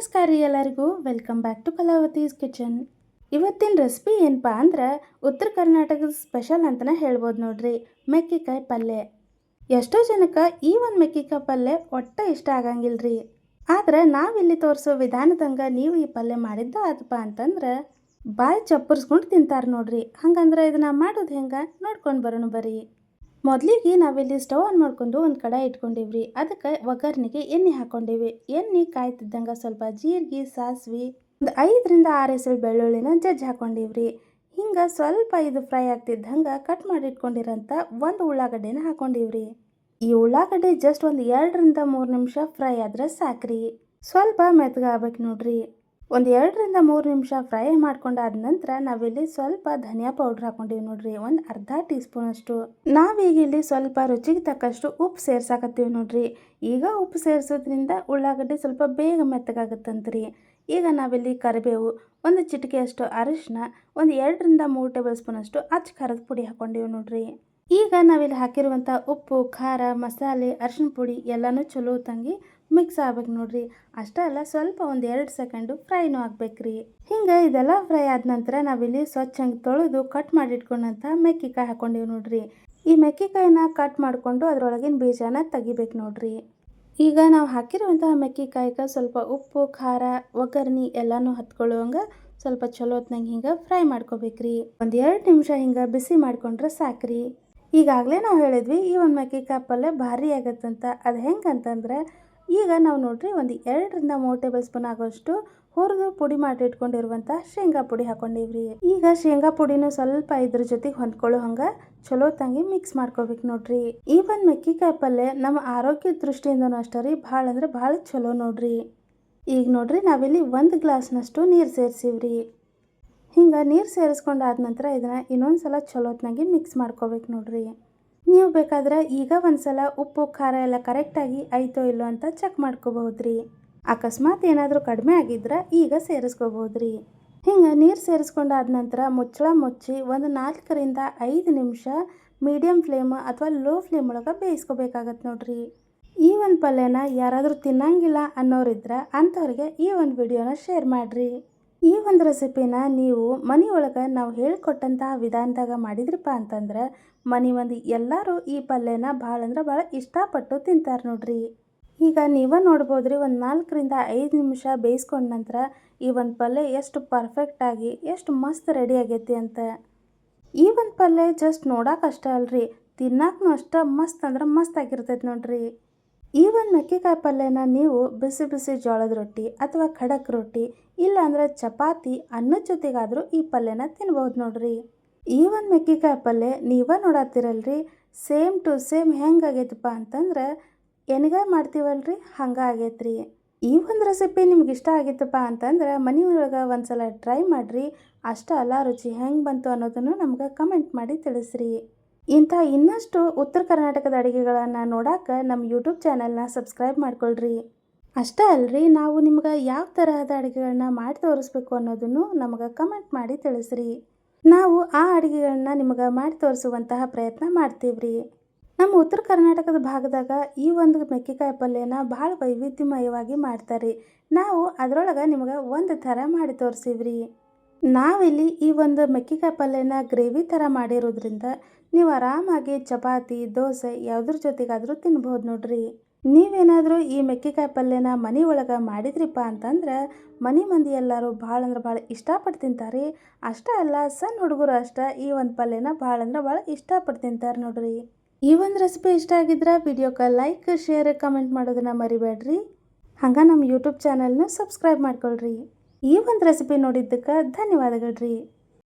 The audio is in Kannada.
ನಮಸ್ಕಾರ ರೀ ಎಲ್ಲರಿಗೂ. Welcome back to Kalavati's kitchen ಇವತ್ತಿನ ರೆಸಿಪಿ ಏನಪ್ಪ ಅಂದ್ರೆ ಉತ್ತರ ಕರ್ನಾಟಕದ ಸ್ಪೆಷಲ್ ಅಂತಲೇ ಹೇಳ್ಬೋದು ನೋಡ್ರಿ. ಮೆಕ್ಕಿಕಾಯಿ ಪಲ್ಯ ಎಷ್ಟೋ ಜನಕ್ಕೆ ಈ ಒಂದು ಮೆಕ್ಕಿಕಾಯಿ ಪಲ್ಯ ಒಟ್ಟ ಇಷ್ಟ ಆಗಂಗಿಲ್ಲ ರೀ ಆದ್ರೆ ನಾವಿಲ್ಲಿ ತೋರಿಸೋ ವಿಧಾನದಂಗೆ ನೀವು ಈ ಪಲ್ಯ ಮಾಡಿದ್ದ ಆತಪ್ಪ ಅಂತಂದ್ರೆ ಬಾಯಿ ಚಪ್ಪರ್ಸ್ಕೊಂಡು ತಿಂತಾರೆ ನೋಡ್ರಿ. ಹಂಗಂದ್ರೆ ಇದನ್ನ ಮಾಡೋದು ಹೆಂಗೆ ನೋಡ್ಕೊಂಡು ಬರೋಣ ಬರ್ರಿ. ಮೊದಲಿಗೆ ನಾವಿಲ್ಲಿ ಸ್ಟವ್ ಆನ್ ಮಾಡ್ಕೊಂಡು ಒಂದು ಕಡಾಯಿ ಇಟ್ಕೊಂಡಿವ್ರಿ. ಅದಕ್ಕೆ ಒಗ್ಗರಣೆಗೆ ಎಣ್ಣೆ ಹಾಕ್ಕೊಂಡಿವಿ. ಎಣ್ಣೆ ಕಾಯ್ತಿದ್ದಂಗೆ ಸ್ವಲ್ಪ ಜೀರಿಗೆ, ಸಾಸಿವೆ ಒಂದು ಐದರಿಂದ ಆರು ಹೆಸರು ಬೆಳ್ಳುಳ್ಳಿನ ಜಜ್ಜಿ ಹಾಕ್ಕೊಂಡಿವ್ರಿ ಹಿಂಗೆ ಸ್ವಲ್ಪ ಇದು ಫ್ರೈ ಆಗ್ತಿದ್ದಂಗೆ ಕಟ್ ಮಾಡಿ ಇಟ್ಕೊಂಡಿರೋಂಥ ಒಂದು ಉಳ್ಳಾಗಡ್ಡೆನ ಹಾಕೊಂಡಿವ್ರಿ. ಈ ಉಳ್ಳಾಗಡ್ಡೆ ಜಸ್ಟ್ ಒಂದು ಎರಡರಿಂದ ಮೂರು ನಿಮಿಷ ಫ್ರೈ ಆದ್ರೆ ಸಾಕ್ರಿ. ಸ್ವಲ್ಪ ಮೆತ್ತಗಾಗ್ಬೇಕು ನೋಡ್ರಿ. ಒಂದು ಎರಡರಿಂದ ಮೂರು ನಿಮಿಷ ಫ್ರೈ ಮಾಡ್ಕೊಂಡಾದ ನಂತರ ನಾವಿಲ್ಲಿ ಸ್ವಲ್ಪ ಧನಿಯಾ ಪೌಡ್ರ್ ಹಾಕೊಂಡಿವಿ ನೋಡ್ರಿ, ಒಂದು ಅರ್ಧ ಟೀ ಸ್ಪೂನ್ ಅಷ್ಟು ನಾವೀಗ ಇಲ್ಲಿ ಸ್ವಲ್ಪ ರುಚಿಗೆ ತಕ್ಕಷ್ಟು ಉಪ್ಪು ಸೇರ್ಸಾಕತ್ತೀವಿ ನೋಡ್ರಿ. ಈಗ ಉಪ್ಪು ಸೇರಿಸೋದ್ರಿಂದ ಉಳ್ಳಾಗಡ್ಡೆ ಸ್ವಲ್ಪ ಬೇಗ ಮೆತ್ತಗಾಗುತ್ತಂತ್ರಿ. ಈಗ ನಾವಿಲ್ಲಿ ಕರಿಬೇವು, ಒಂದು ಚಿಟಿಕೆಯಷ್ಟು ಅರಿಶಿನ ಒಂದು ಎರಡರಿಂದ ಮೂರು ಟೇಬಲ್ ಸ್ಪೂನಷ್ಟು ಅಚ್ಚ ಖಾರದ ಪುಡಿ ಹಾಕೊಂಡಿವಿ ನೋಡ್ರಿ. ಈಗ ನಾವಿಲ್ಲಿ ಹಾಕಿರುವಂಥ ಉಪ್ಪು, ಖಾರ, ಮಸಾಲೆ ಅರಿಶಿನ ಪುಡಿ ಎಲ್ಲನೂ ಚಲೋ ತಂಗಿ ಮಿಕ್ಸ್ ಆಗ್ಬೇಕು ನೋಡ್ರಿ. ಅಷ್ಟೇ ಅಲ್ಲ, ಸ್ವಲ್ಪ ಒಂದು ಎರಡು ಸೆಕೆಂಡು ಫ್ರೈನೂ ಆಗ್ಬೇಕ್ರಿ. ಹಿಂಗೆ ಇದೆಲ್ಲ ಫ್ರೈ ಆದ ನಂತರ ನಾವಿಲ್ಲಿ ಸ್ವಚ್ಛಂಗೆ ತೊಳೆದು ಕಟ್ ಮಾಡಿ ಇಟ್ಕೊಂಡಂಥ ಮೆಕ್ಕಿಕಾಯಿ ಹಾಕೊಂಡಿವಿ ನೋಡ್ರಿ. ಈ ಮೆಕ್ಕಿಕಾಯಿನ ಕಟ್ ಮಾಡಿಕೊಂಡು ಅದರೊಳಗಿನ ಬೀಜನ ತೆಗಿಬೇಕು ನೋಡ್ರಿ. ಈಗ ನಾವು ಹಾಕಿರುವಂತಹ ಮೆಕ್ಕಿಕಾಯಿಗೆ ಸ್ವಲ್ಪ ಉಪ್ಪು, ಖಾರ, ಒಗ್ಗರ್ಣಿ ಎಲ್ಲನೂ ಹತ್ಕೊಳ್ಳುವಂಗೆ ಸ್ವಲ್ಪ ಚಲೋ ಹೊತ್ನಂಗೆ ಹಿಂಗೆ ಫ್ರೈ ಮಾಡ್ಕೋಬೇಕ್ರಿ. ಒಂದು ಎರಡು ನಿಮಿಷ ಹಿಂಗೆ ಬಿಸಿ ಮಾಡ್ಕೊಂಡ್ರೆ ಸಾಕ್ರಿ. ಈಗಾಗಲೇ ನಾವು ಹೇಳಿದ್ವಿ, ಈ ಒಂದು ಮೆಕ್ಕಿಕಾಯಿ ಪಲ್ಯ ಭಾರಿ ಆಗತ್ತಂತ ಅದು ಹೆಂಗಂತಂದರೆ ಈಗ ನಾವು ನೋಡ್ರಿ ಒಂದು ಎರಡರಿಂದ ಮೂರು ಟೇಬಲ್ ಸ್ಪೂನ್ ಆಗೋಷ್ಟು ಹುರಿದು ಪುಡಿ ಮಾಡಿ ಇಟ್ಕೊಂಡಿರುವಂಥ ಶೇಂಗಾ ಪುಡಿ ಹಾಕೊಂಡಿವ್ರಿ. ಈಗ ಶೇಂಗಾ ಪುಡಿನೂ ಸ್ವಲ್ಪ ಇದ್ರ ಜೊತೆಗೆ ಹೊಂದ್ಕೊಳ್ಳೋ ಹಂಗೆ ಚಲೋ ತಂಗಿ ಮಿಕ್ಸ್ ಮಾಡ್ಕೋಬೇಕು ನೋಡ್ರಿ. ಈ ಒಂದು ಮೆಕ್ಕಿಕಾಯಿ ಪಲ್ಯ ನಮ್ಮ ಆರೋಗ್ಯ ದೃಷ್ಟಿಯಿಂದನೂ ಅಷ್ಟೇ ರೀ, ಭಾಳ ಅಂದ್ರೆ ಭಾಳ ಚಲೋ ನೋಡ್ರಿ. ಈಗ ನೋಡ್ರಿ ನಾವಿಲ್ಲಿ ಒಂದು ಗ್ಲಾಸ್ನಷ್ಟು ನೀರು ಸೇರಿಸಿವ್ರಿ. ಹಿಂಗೆ ನೀರು ಸೇರಿಸ್ಕೊಂಡಾದ ನಂತರ ಇದನ್ನು ಇನ್ನೊಂದು ಸಲ ಚಲೋತ್ನಾಗಿ ಮಿಕ್ಸ್ ಮಾಡ್ಕೋಬೇಕು ನೋಡ್ರಿ. ನೀವು ಬೇಕಾದ್ರೆ ಈಗ ಒಂದ್ಸಲ ಉಪ್ಪು, ಖಾರ ಎಲ್ಲ ಕರೆಕ್ಟಾಗಿ ಐತೋ ಇಲ್ಲೋ ಅಂತ ಚೆಕ್ ಮಾಡ್ಕೋಬಹುದ್ರಿ. ಅಕಸ್ಮಾತ್ ಏನಾದರೂ ಕಡಿಮೆ ಆಗಿದ್ರೆ ಈಗ ಸೇರಿಸ್ಕೋಬಹುದ್ರಿ. ಹಿಂಗೆ ನೀರು ಸೇರಿಸ್ಕೊಂಡಾದ ನಂತರ ಮುಚ್ಚಳ ಮುಚ್ಚಿ ಒಂದು ನಾಲ್ಕರಿಂದ ಐದು ನಿಮಿಷ ಮೀಡಿಯಮ್ ಫ್ಲೇಮ್ ಅಥವಾ ಲೋ ಫ್ಲೇಮ್ ಒಳಗೆ ಬೇಯಿಸ್ಕೋಬೇಕಾಗತ್ತೆ ನೋಡ್ರಿ. ಈ ಒಂದು ಪಲ್ಯನ ಯಾರಾದರೂ ತಿನ್ನಂಗಿಲ್ಲ ಅನ್ನೋರಿದ್ರೆ ಅಂಥವ್ರಿಗೆ ಈ ಒಂದು ವಿಡಿಯೋನ ಶೇರ್ ಮಾಡಿರಿ. ಈ ಒಂದು ರೆಸಿಪಿನ ನೀವು ಮನೆಯೊಳಗೆ ನಾವು ಹೇಳಿಕೊಟ್ಟಂತಹ ವಿಧಾನದಾಗ ಮಾಡಿದ್ರಪ್ಪ ಅಂತಂದ್ರೆ ಮನೆ ಮಂದಿ ಎಲ್ಲರೂ ಈ ಪಲ್ಯನ ಭಾಳ ಅಂದ್ರೆ ಭಾಳ ಇಷ್ಟಪಟ್ಟು ತಿಂತಾರೆ ನೋಡ್ರಿ. ಈಗ ನೀವೇ ನೋಡ್ಬೋದ್ರಿ ಒಂದು ನಾಲ್ಕರಿಂದ ಐದು ನಿಮಿಷ ಬೇಯಿಸ್ಕೊಂಡ ನಂತರ ಈ ಒಂದು ಪಲ್ಯ ಎಷ್ಟು ಪರ್ಫೆಕ್ಟಾಗಿ ಎಷ್ಟು ಮಸ್ತ್ ರೆಡಿ ಆಗೈತಿ ಅಂತ. ಈ ಒಂದು ಪಲ್ಯ ಜಸ್ಟ್ ನೋಡಕ್ಕೆ ಅಷ್ಟೇ ಅಲ್ರಿ ತಿನ್ನಕ್ಕೂ ಅಷ್ಟೇ ಮಸ್ತ್ ಅಂದ್ರೆ ಮಸ್ತ್ ಆಗಿರ್ತೈತೆ ನೋಡ್ರಿ. ಈ ಒಂದು ಮೆಕ್ಕೆಕಾಯಿ ಪಲ್ಯನ ನೀವು ಬಿಸಿ ಬಿಸಿ ಜೋಳದ ರೊಟ್ಟಿ ಅಥವಾ ಖಡಕ್ ರೊಟ್ಟಿ ಇಲ್ಲ ಅಂದ್ರೆ ಚಪಾತಿ ಅನ್ನದ ಜೊತೆಗಾದರೂ ಈ ಪಲ್ಯನ ತಿನ್ಬೋದು ನೋಡ್ರಿ. ಈ ಒಂದು ಮೆಕ್ಕೆಕಾಯಿ ಪಲ್ಯ ನೀವೇ ನೋಡತ್ತೀರಲ್ರಿ ಸೇಮ್ ಟು ಸೇಮ್ ಹೆಂಗೆ ಆಗೈತಪ್ಪ ಅಂತಂದ್ರೆ ಎಣ್ಗಾಯಿ ಮಾಡ್ತೀವಲ್ರಿ, ಹಂಗೆ ಆಗೈತ್ರಿ. ಈ ಒಂದು ರೆಸಿಪಿ ನಿಮ್ಗೆ ಇಷ್ಟ ಆಗಿತ್ತಪ್ಪ ಅಂತಂದ್ರೆ ಮನೆಯೊಳಗೆ ಒಂದ್ಸಲ ಟ್ರೈ ಮಾಡಿರಿ, ಅಷ್ಟೇ ಅಲ್ಲ ರುಚಿ ಹೆಂಗೆ ಬಂತು ಅನ್ನೋದನ್ನು ನಮ್ಗೆ ಕಮೆಂಟ್ ಮಾಡಿ ತಿಳಿಸ್ರಿ. ಇಂಥ ಇನ್ನಷ್ಟು ಉತ್ತರ ಕರ್ನಾಟಕದ ಅಡುಗೆಗಳನ್ನು ನೋಡೋಕೆ ನಮ್ಮ ಯೂಟ್ಯೂಬ್ ಚಾನಲ್ನ ಸಬ್ಸ್ಕ್ರೈಬ್ ಮಾಡ್ಕೊಳ್ರಿ. ಅಷ್ಟೇ ಅಲ್ರಿ, ನಾವು ನಿಮ್ಗೆ ಯಾವ ತರಹದ ಅಡುಗೆಗಳನ್ನ ಮಾಡಿ ತೋರಿಸ್ಬೇಕು ಅನ್ನೋದನ್ನು ನಮಗೆ ಕಮೆಂಟ್ ಮಾಡಿ ತಿಳಿಸ್ರಿ. ನಾವು ಆ ಅಡುಗೆಗಳನ್ನ ನಿಮಗೆ ಮಾಡಿ ತೋರಿಸುವಂತಹ ಪ್ರಯತ್ನ ಮಾಡ್ತೀವ್ರಿ. ನಮ್ಮ ಉತ್ತರ ಕರ್ನಾಟಕದ ಭಾಗದಾಗ ಈ ಒಂದು ಮೆಕ್ಕೆಕಾಯಿ ಪಲ್ಯನ ಭಾಳ ವೈವಿಧ್ಯಮಯವಾಗಿ ಮಾಡ್ತಾರೆ. ನಾವು ಅದರೊಳಗೆ ನಿಮಗೆ ಒಂದು ಥರ ಮಾಡಿ ತೋರಿಸಿವ್ರಿ. ನಾವಿಲ್ಲಿ ಈ ಒಂದು ಮೆಕ್ಕೆಕಾಯಿ ಪಲ್ಯನ ಗ್ರೇವಿ ಥರ ಮಾಡಿರೋದ್ರಿಂದ ನೀವು ಆರಾಮಾಗಿ ಚಪಾತಿ, ದೋಸೆ ಯಾವುದ್ರ ಜೊತೆಗಾದರೂ ತಿನ್ಬೋದು ನೋಡ್ರಿ. ನೀವೇನಾದರೂ ಈ ಮೆಕ್ಕೆಕಾಯಿ ಪಲ್ಯನ ಮನೆ ಒಳಗೆ ಮಾಡಿದ್ರಿಪ್ಪ ಅಂತಂದ್ರೆ ಮನೆ ಮಂದಿ ಎಲ್ಲರೂ ಭಾಳ ಅಂದ್ರೆ ಭಾಳ ಇಷ್ಟಪಟ್ಟು ತಿಂತಾರೆ. ಅಷ್ಟೇ ಅಲ್ಲ, ಸಣ್ಣ ಹುಡುಗರು ಅಷ್ಟೇ ಈ ಒಂದು ಪಲ್ಯನ ಭಾಳ ಅಂದ್ರೆ ಭಾಳ ಇಷ್ಟಪಟ್ಟು ತಿಂತಾರೆ ನೋಡ್ರಿ. ಈ ಒಂದು ರೆಸಿಪಿ ಇಷ್ಟ ಆಗಿದ್ರೆ ವಿಡಿಯೋಕ್ಕೆ ಲೈಕ್ ಶೇರ್ ಕಮೆಂಟ್ ಮಾಡೋದನ್ನ ಮರಿಬೇಡ್ರಿ. ಹಂಗೆ ನಮ್ಮ ಯೂಟ್ಯೂಬ್ ಚಾನಲ್ನ ಸಬ್ಸ್ಕ್ರೈಬ್ ಮಾಡ್ಕೊಳ್ರಿ. ಈ ಒಂದು ರೆಸಿಪಿ ನೋಡಿದ್ದಕ್ಕೆ ಧನ್ಯವಾದಗಳ್ರಿ.